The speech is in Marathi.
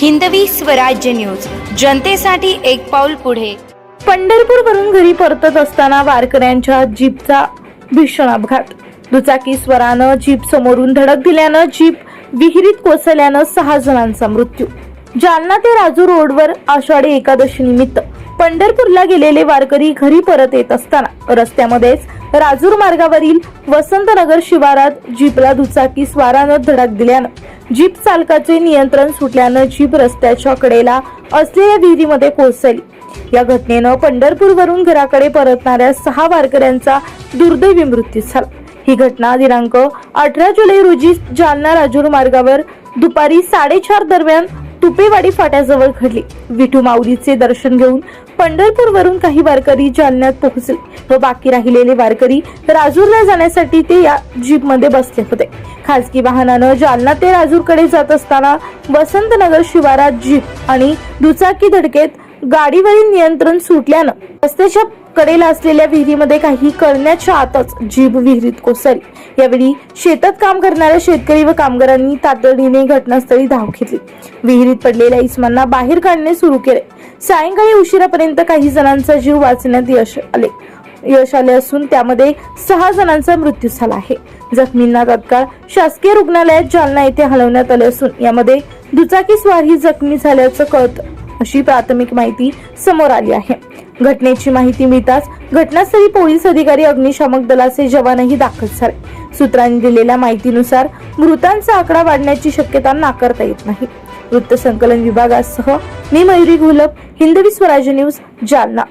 हिंदवी स्वराज्य न्यूज. जनतेसाठी एक पाऊल पुढे. पंढरपूरवरून घरी परतत असताना वारकऱ्यांच्या जीपचा भीषण अपघात. दुचाकी स्वरानं जीप समोरून धडक दिल्यानं जीप विहिरीत कोसळल्यानं सहा जणांचा मृत्यू. जालना ते राजू रोडवर आषाढी एकादशी निमित्त पंढरपूरला गेलेले वारकरी घरी परत येत असताना रस्त्यामध्येच राजूर मार्गावरील वसंतनगर शिवारात जीपला दुचाकी स्वारानं धडक दिल्यानं जीप चालकाचे नियंत्रण सुटल्यानं जीप रस्त्याच्या कडेला असलेल्या विहिरीमध्ये कोसळली. या घटनेनं पंढरपूरवरून घराकडे परतणाऱ्या सहा वारकऱ्यांचा दुर्दैवी मृत्यू झाला. ही घटना दिनांक अठरा जुलै रोजी जालना राजूर मार्गावर दुपारी साडेचार दरम्यान तुपेवाडी फाट्याजवळ घडली. विठू माऊलीचे दर्शन घेऊन पंढरपूरवरून काही वारकरी जालन्यात पोहोचले व बाकी राहिलेले वारकरी राजूरला जाण्यासाठी ते या जीपमध्ये बसले होते. खासगी वाहनानं जालना ते राजूरकडे जात असताना वसंतनगर शिवारात जीप आणि दुचाकी धडकेत गाडीवरील नियंत्रण सुटल्यानं रस्त्याच्या कडेला असलेल्या विहिरीमध्ये काही करण्याच्या आतच जीभ विहिरीत कोसळली. यावेळी शेतात काम करणाऱ्या शेतकरी व कामगारांनी तातडीने घटनास्थळी धाव घेतली. विहिरीत पडलेल्या इसमांना बाहेर काढणे सुरू केले. सायंकाळी उशिरापर्यंत काही जणांचा जीव वाचण्यात यश आले. यश आले असून त्यामध्ये सहा जणांचा मृत्यू झाला आहे. जखमींना तत्काळ शासकीय रुग्णालयात जालना येथे हलवण्यात आले असून यामध्ये दुचाकीस्वार ही जखमी झाल्याचं कळतं. अशी प्राथमिक माहिती समोर आली आहे. घटनेची माहिती मिळताच घटनास्थळी पोलीस अधिकारी अग्निशामक दलाचे जवानही दाखल झाले. सूत्रांनी दिलेल्या माहितीनुसार मृतांचा आकडा वाढण्याची शक्यता नाकारता येत नाही. वृत्त संकलन विभागासह मी मयुरी घोलप हिंदवी स्वराज्य न्यूज जालना.